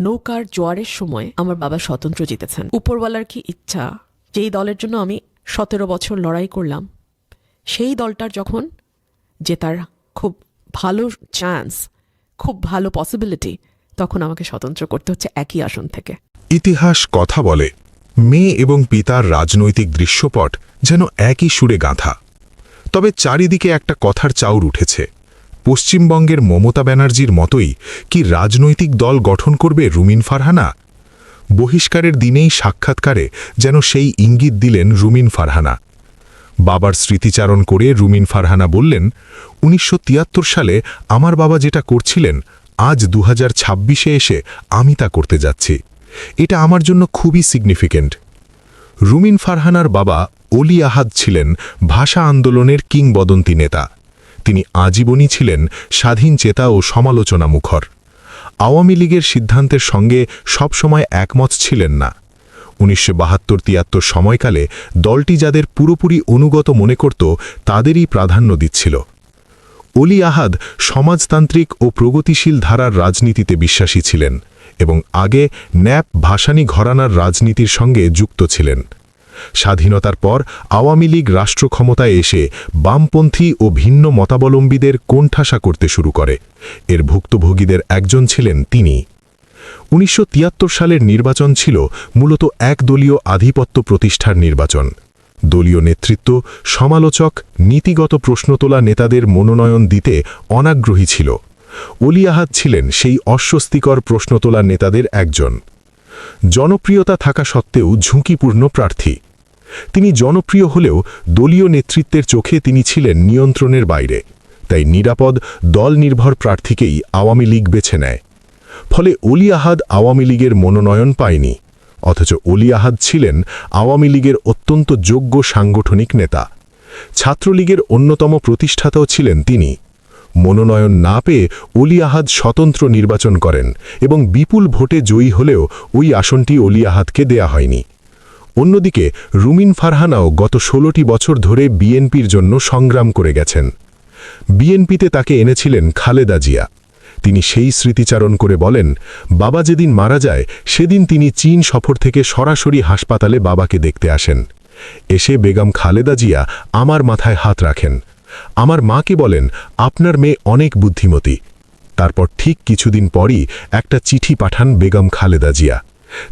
নৌকার জোয়ারের সময় আমার বাবা স্বতন্ত্র জিতেছেন। উপরওয়ালার কি ইচ্ছা? যেই দলের জন্য আমি সতেরো বছর লড়াই করলাম, সেই দলটার যখন জেতার খুব ভালো চান্স খুব ভালো পসিবিলিটি তখন আমাকে স্বতন্ত্র করতে হচ্ছে একই আসন থেকে। ইতিহাস কথা বলে, মেয়ে এবং পিতার রাজনৈতিক দৃশ্যপট যেন একই সুরে গাঁথা। তবে চারিদিকে একটা কথার চাউর উঠেছে। পশ্চিমবঙ্গের মমতা ব্যানার্জির মতোই কি রাজনৈতিক দল গঠন করবে রুমিন ফারহানা? বহিষ্কারের দিনেই সাক্ষাৎকারে যেন সেই ইঙ্গিত দিলেন রুমিন ফারহানা। বাবার স্মৃতিচারণ করে রুমিন ফারহানা বললেন, উনিশশো তিয়াত্তর সালে আমার বাবা যেটা করছিলেন, আজ দু হাজার এসে আমি তা করতে যাচ্ছি। এটা আমার জন্য খুবই সিগনিফিকেন্ট রুমিন ফারহানার বাবা অলি আহাদ ছিলেন ভাষা আন্দোলনের কিংবদন্তি নেতা। তিনি আজীবনই ছিলেন স্বাধীন চেতা ও সমালোচনা মুখর আওয়ামী লীগের সিদ্ধান্তের সঙ্গে সবসময় একমত ছিলেন না। উনিশশো বাহাত্তর তিয়াত্তর সময়কালে দলটি যাদের পুরোপুরি অনুগত মনে করত, তাদেরই প্রাধান্য দিচ্ছিল। অলি আহাদ সমাজতান্ত্রিক ও প্রগতিশীল ধারার রাজনীতিতে বিশ্বাসী ছিলেন এবং আগে ন্যাপ ভাসানী ঘরানার রাজনীতির সঙ্গে যুক্ত ছিলেন। স্বাধীনতার পর আওয়ামী লীগ রাষ্ট্র ক্ষমতায় এসে বামপন্থী ও ভিন্ন মতাবলম্বীদের কোণঠাসা করতে শুরু করে। এর ভুক্তভোগীদের একজন ছিলেন তিনি। উনিশশো তিয়াত্তর সালের নির্বাচন ছিল মূলত একদলীয় আধিপত্য প্রতিষ্ঠার নির্বাচন। দলীয় নেতৃত্ব, সমালোচক, নীতিগত প্রশ্ন তোলা নেতাদের মনোনয়ন দিতে অনাগ্রহী ছিল। অলি আহাদ ছিলেন সেই অস্বস্তিকর প্রশ্ন তোলা নেতাদের একজন। জনপ্রিয়তা থাকা সত্ত্বেও ঝুঁকিপূর্ণ প্রার্থী। তিনি জনপ্রিয় হলেও দলীয় নেতৃত্বের চোখে তিনি ছিলেন নিয়ন্ত্রণের বাইরে, তাই নিরাপদ দল নির্ভর প্রার্থীকেই আওয়ামী লীগ বেছে নেয়। ফলে অলি আহাদ আওয়ামী লীগের মনোনয়ন পায়নি, অথচ অলি আহাদ ছিলেন আওয়ামী লীগের অত্যন্ত যোগ্য সাংগঠনিক নেতা। ছাত্রলীগের অন্যতম প্রতিষ্ঠাতাও ছিলেন তিনি। মনোনয়ন না পেয়ে অলি আহাদ স্বতন্ত্র নির্বাচন করেন এবং বিপুল ভোটে জয়ী হলেও ওই আসনটি অলি আহাদকে দেয়া হয়নি। অন্যদিকে, রুমিন ফারহানাও গত ষোলোটি বছর ধরে বিএনপির জন্য সংগ্রাম করে গেছেন। বিএনপিতে তাকে এনেছিলেন খালেদা জিয়া। তিনি সেই স্মৃতিচারণ করে বলেন, বাবা যেদিন মারা যায়, সেদিন তিনি চীন সফর থেকে সরাসরি হাসপাতালে বাবাকে দেখতে আসেন। এসে বেগম খালেদা জিয়া আমার মাথায় হাত রাখেন। আমার মাকে বলেন, আপনার মেয়ে অনেক বুদ্ধিমতী। তারপর ঠিক কিছুদিন পরই একটা চিঠি পাঠান বেগম খালেদা জিয়া।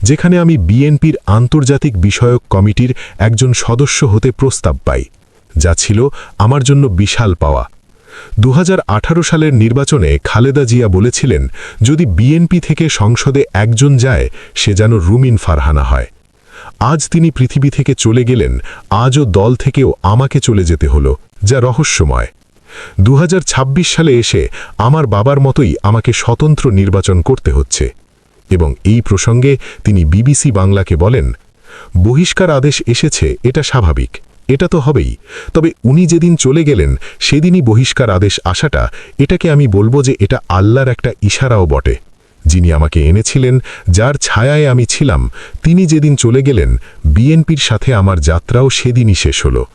যেখানে আমি বিএনপির আন্তর্জাতিক বিষয়ক কমিটির একজন সদস্য হতে প্রস্তাব পাই, যা ছিল আমার জন্য বিশাল পাওয়া। দু হাজার আঠারো সালের নির্বাচনে খালেদা জিয়া বলেছিলেন, যদি বিএনপি থেকে সংসদে একজন যায়, সে যেন রুমিন ফারহানা হয়। আজ তিনি পৃথিবী থেকে চলে গেলেন, আজও দল থেকেও আমাকে চলে যেতে হলো, যা রহস্যময়। দু হাজার ছাব্বিশ সালে এসে আমার বাবার মতোই আমাকে স্বতন্ত্র নির্বাচন করতে হচ্ছে। এবং এই প্রসঙ্গে তিনি বিবিসি বাংলাকে বলেন, বহিষ্কার আদেশ এসেছে, এটা স্বাভাবিক। এটা তো হবেই। তবে উনি যেদিন চলে গেলেন, সেদিনই বহিষ্কার আদেশ আসাটা, এটাকে আমি বলব যে এটা আল্লাহর একটা ইশারাও বটে। যিনি আমাকে এনেছিলেন, যার ছায়ায় আমি ছিলাম, তিনি যেদিন চলে গেলেন, বিএনপির সাথে আমার যাত্রাও সেদিনই শেষ হলো।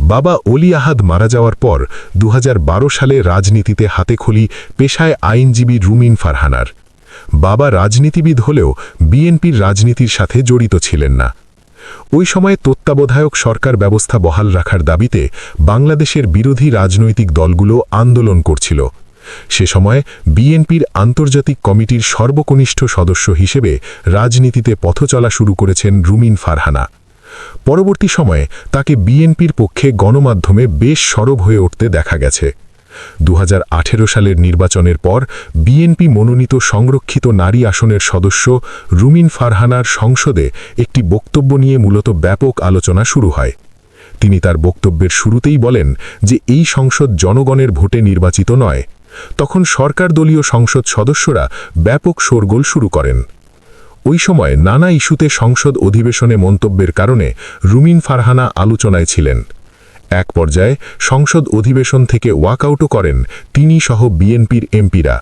বাবা অলি আহাদ মারা যাওয়ার পর দু হাজার বারো সালে রাজনীতিতে হাতে খলি পেশায় আইনজীবী রুমিন ফারহানার। বাবা রাজনীতিবিদ হলেও বিএনপির রাজনীতির সাথে জড়িত ছিলেন না। ওই সময়ে তত্ত্বাবধায়ক সরকার ব্যবস্থা বহাল রাখার দাবিতে বাংলাদেশের বিরোধী রাজনৈতিক দলগুলো আন্দোলন করছিল। সে সময় বিএনপির আন্তর্জাতিক কমিটির সর্বকনিষ্ঠ সদস্য হিসেবে রাজনীতিতে পথ চলা শুরু করেছেন রুমিন ফারহানা। পরবর্তী সময়ে তাকে বিএনপির পক্ষে গণমাধ্যমে বেশ সরব হয়ে উঠতে দেখা গেছে। দু হাজার আঠেরো সালের নির্বাচনের পর বিএনপি মনোনীত সংরক্ষিত নারী আসনের সদস্য রুমিন ফারহানার সংসদে একটি বক্তব্য নিয়ে মূলত ব্যাপক আলোচনা শুরু হয়। তিনি তার বক্তব্যের শুরুতেই বলেন যে এই সংসদ জনগণের ভোটে নির্বাচিত নয়। তখন সরকার দলীয় সংসদ সদস্যরা ব্যাপক শোরগোল শুরু করেন। ওই সময় নানা ইস্যুতে সংসদ অধিবেশনে মন্তব্যের কারণে রুমিন ফারহানা আলোচনায় ছিলেন। এক পর্যায়ে সংসদ অধিবেশন থেকে ওয়াকআউটও করেন তিনি সহ বিএনপির এমপিরা।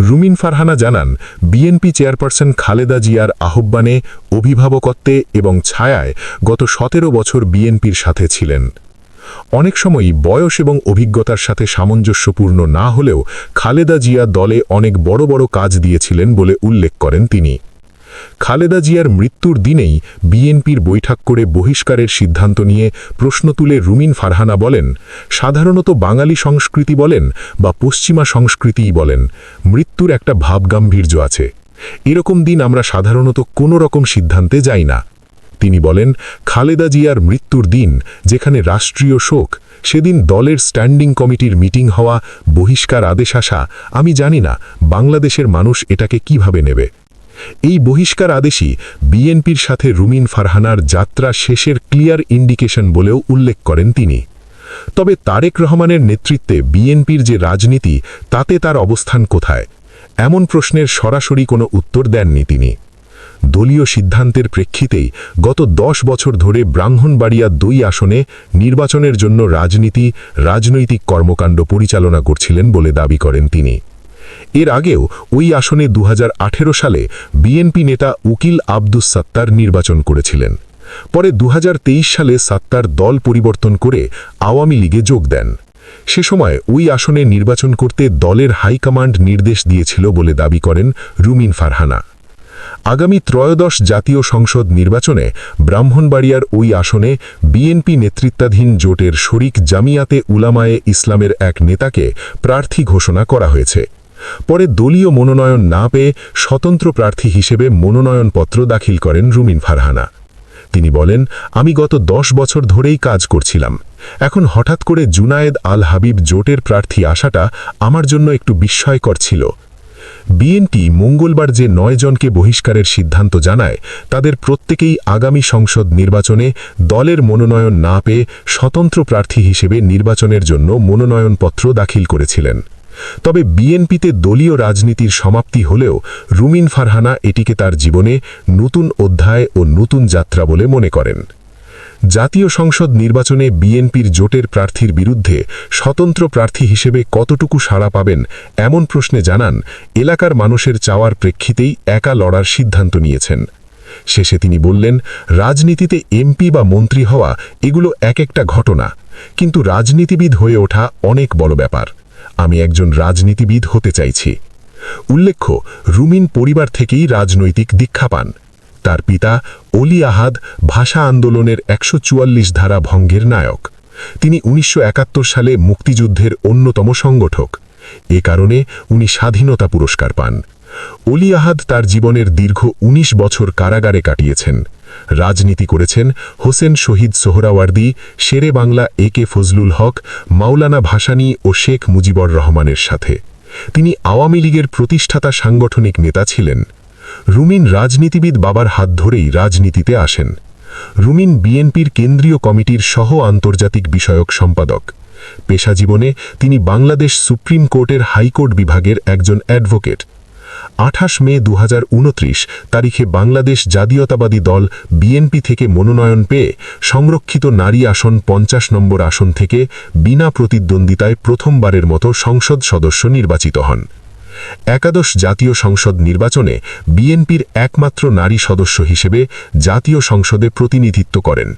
রুমিন ফারহানা জানান, বিএনপি চেয়ারপারসন খালেদা জিয়ার আহ্বানে অভিভাবকত্বে এবং ছায়ায় গত সতেরো বছর বিএনপির সাথে ছিলেন। অনেক সময়ই বয়স এবং অভিজ্ঞতার সাথে সামঞ্জস্যপূর্ণ না হলেও খালেদা জিয়া দলে অনেক বড় বড় কাজ দিয়েছিলেন বলে উল্লেখ করেন তিনি। খালেদা জিয়ার মৃত্যুর দিনেই বিএনপির বৈঠক করে বহিষ্কারের সিদ্ধান্ত নিয়ে প্রশ্ন তুলে রুমিন ফারহানা বলেন, সাধারণত বাঙালি সংস্কৃতি বলেন বা পশ্চিমা সংস্কৃতিই বলেন, মৃত্যুর একটা ভাবগাম্ভীর্য আছে। এরকম দিন আমরা সাধারণত কোনো রকম সিদ্ধান্তে যাই না। তিনি বলেন, খালেদা জিয়ার মৃত্যুর দিন, যেখানে রাষ্ট্রীয় শোক, সেদিন দলের স্ট্যান্ডিং কমিটির মিটিং হওয়া বহিষ্কার আদেশ আসা, আমি জানি না বাংলাদেশের মানুষ এটাকে কীভাবে নেবে। এই বহিষ্কার আদেশই বিএনপির সাথে রুমিন ফারহানার যাত্রা শেষের ক্লিয়ার ইন্ডিকেশন বলেও উল্লেখ করেন তিনি। তবে তারেক রহমানের নেতৃত্বে বিএনপির যে রাজনীতি, তাতে তার অবস্থান কোথায়? এমন প্রশ্নের সরাসরি কোনো উত্তর দেননি তিনি। দলীয় সিদ্ধান্তের প্রেক্ষিতেই গত দশ বছর ধরে ব্রাহ্মণবাড়িয়া দুই আসনে নির্বাচনের জন্য রাজনীতি, রাজনৈতিক কর্মকাণ্ড পরিচালনা করছিলেন বলে দাবি করেন তিনি। এর আগেও ওই আসনে দু হাজার আঠেরো সালে বিএনপি নেতা উকিল আব্দুস সাত্তার নির্বাচন করেছিলেন। পরে দুহাজার তেইশ সালে সাত্তার দল পরিবর্তন করে আওয়ামী লীগে যোগ দেন। সে সময় ওই আসনে নির্বাচন করতে দলের হাইকমান্ড নির্দেশ দিয়েছিল বলে দাবি করেন রুমিন ফারহানা। আগামী ত্রয়োদশ জাতীয় সংসদ নির্বাচনে ব্রাহ্মণবাড়িয়ার ওই আসনে বিএনপি নেতৃত্বাধীন জোটের শরিক জামিয়াতে উলামায়ে ইসলামের এক নেতাকে প্রার্থী ঘোষণা করা হয়েছে। পরে দলীয় মনোনয়ন না পেয়ে স্বতন্ত্র প্রার্থী হিসেবে মনোনয়নপত্র দাখিল করেন রুমিন ফারহানা। তিনি বলেন, আমি গত দশ বছর ধরেই কাজ করছিলাম। এখন হঠাৎ করে জুনায়েদ আল হাবিব জোটের প্রার্থী আসাটা আমার জন্য একটু বিস্ময়কর ছিল। বিএনপি মঙ্গলবার যে নয় জনকে বহিষ্কারের সিদ্ধান্ত জানায়, তাদের প্রত্যেকেই আগামী সংসদ নির্বাচনে দলের মনোনয়ন না পেয়ে স্বতন্ত্র প্রার্থী হিসেবে নির্বাচনের জন্য মনোনয়নপত্র দাখিল করেছিলেন। তবে বিএনপিতে দলীয় রাজনীতির সমাপ্তি হলেও রুমিন ফারহানা এটিকে তার জীবনে নতুন অধ্যায় ও নতুন যাত্রা বলে মনে করেন। জাতীয় সংসদ নির্বাচনে বিএনপির জোটের প্রার্থীর বিরুদ্ধে স্বতন্ত্র প্রার্থী হিসেবে কতটুকু সাড়া পাবেন এমন প্রশ্নে জানান, এলাকার মানুষের চাওয়ার প্রেক্ষিতেই একা লড়ার সিদ্ধান্ত নিয়েছেন। শেষে তিনি বললেন, রাজনীতিতে এমপি বা মন্ত্রী হওয়া এগুলো এক একটা ঘটনা, কিন্তু রাজনীতিবিদ হয়ে ওঠা অনেক বড় ব্যাপার। আমি একজন রাজনীতিবিদ হতে চাইছি। উল্লেখ্য, রুমিন পরিবার থেকেই রাজনৈতিক দীক্ষা পান। তার পিতা অলি আহাদ ভাষা আন্দোলনের একশো চুয়াল্লিশ ধারা ভঙ্গের নায়ক। তিনি উনিশশো একাত্তর সালে মুক্তিযুদ্ধের অন্যতম সংগঠক। এ কারণে উনি স্বাধীনতা পুরস্কার পান। অলি আহাদ তার জীবনের দীর্ঘ ১৯ বছর কারাগারে কাটিয়েছেন। রাজনীতি করেছেন হোসেন শহীদ সোহরাওয়ার্দী, শেরে বাংলা এ কে ফজলুল হক, মাওলানা ভাসানী ও শেখ মুজিবর রহমানের সাথে। তিনি আওয়ামী লীগের প্রতিষ্ঠাতা সাংগঠনিক নেতা ছিলেন। রুমিন রাজনীতিবিদ বাবার হাত ধরেই রাজনীতিতে আসেন। রুমিন বিএনপির কেন্দ্রীয় কমিটির সহ আন্তর্জাতিক বিষয়ক সম্পাদক। পেশা জীবনে তিনি বাংলাদেশ সুপ্রিম কোর্টের হাইকোর্ট বিভাগের একজন অ্যাডভোকেট। আঠাশ মে দুহাজার উনত্রিশ তারিখে বাংলাদেশ জাতীয়তাবাদী দল বিএনপি থেকে মনোনয়ন পেয়ে সংরক্ষিত নারী আসন পঞ্চাশ নম্বর আসন থেকে বিনা প্রতিদ্বন্দ্বিতায় প্রথমবারের মতো সংসদ সদস্য নির্বাচিত হন। একাদশ জাতীয় সংসদ নির্বাচনে বিএনপির একমাত্র নারী সদস্য হিসেবে জাতীয় সংসদে প্রতিনিধিত্ব করেন।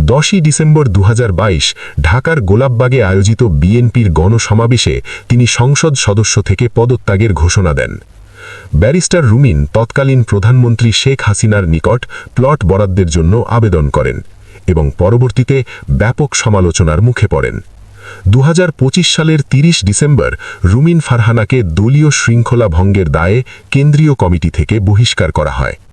দশই ডিসেম্বর দু হাজার বাইশ ঢাকার গোলাপবাগে আয়োজিত বিএনপির গণসমাবেশে তিনি সংসদ সদস্য থেকে পদত্যাগের ঘোষণা দেন। ব্যারিস্টার রুমিন তৎকালীন প্রধানমন্ত্রী শেখ হাসিনার নিকট প্লট বরাদ্দের জন্য আবেদন করেন এবং পরবর্তীতে ব্যাপক সমালোচনার মুখে পড়েন। দু হাজার পঁচিশ সালের ৩০ ডিসেম্বর রুমিন ফারহানাকে দলীয় শৃঙ্খলা ভঙ্গের দায়ে কেন্দ্রীয় কমিটি থেকে বহিষ্কার করা হয়।